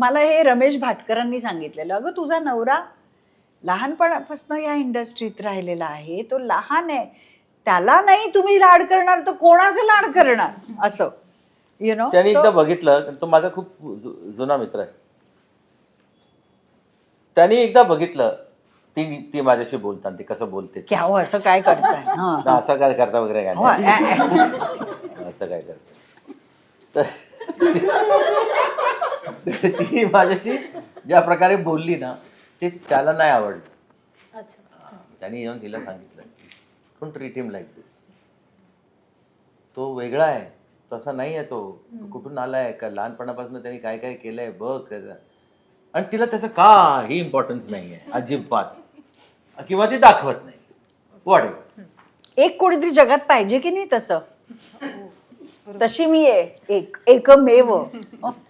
मला हे रमेश भाटकरांनी सांगितलेलं अगं तुझा नवरा लहानपणापासून या इंडस्ट्रीत राहिलेला आहे तो लहान आहे. त्याला नाही तुम्ही लाड करणार तर कोणाचे लाड करणार? असं यु नो त्यांनी एकदा बघितलं तो माझा खूप जु- जुना मित्र आहे. त्यांनी एकदा बघितलं ती ती माझ्याशी बोलताना ती कसं बोलते. क्या हो असं काय करताय? हं. ना असं काय करता वगैरे काय हो, नाही. ऍ- ऍ- असं काय करते. तर ती माझ्याशी ज्या प्रकारे बोलली ना ते त्याला नाही आवडलं. अच्छा. त्यांनी येऊन तिला सांगितलं don't treat him like this तो वेगळा आहे. तसा नाही आहे तो. तो कुठून आलाय? का लहानपणापासून त्यांनी काय काय केलंय? बघ त्याचं. आणि तिला त्याचं काही इम्पॉर्टन्स नाही आहे अजिबात. किंवा ती दाखवत नाही. वॉट एक कोणीतरी जगात पाहिजे की नाही तसं? तशी मी आहे. एक एकमेव.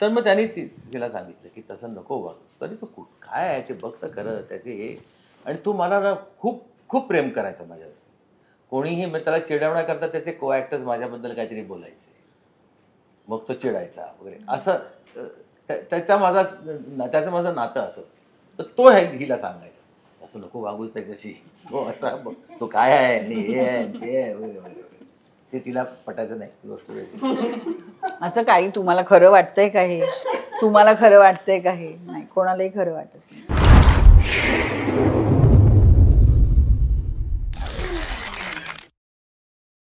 तर मग त्यांनी ती तिला सांगितलं की तसं नको वाग तरी तू कुठ काय आहे ते बघ तर खरं त्याचे हे. आणि तू मला ना खूप खूप प्रेम करायचं माझ्यावरती. कोणीही मग त्याला चिडवण्याकरता त्याचे को ॲक्टर्स माझ्याबद्दल काहीतरी बोलायचे. मग तो चिडायचा वगैरे. असं त्याचा माझा त्याचं माझं नातं असं. तर तो हे हिला सांगायचा. असं नको वागूच त्याच्याशी. तो असा तो काय आहे हे आहे ते आहे वगैरे वगैरे. ते तिला पटायचं नाही ती गोष्ट वेगळी. असं काही तुम्हाला खरं वाटतंय का हे? तुम्हाला खरं वाटतंय का हे? नाही कोणालाही खरं वाटत नाही.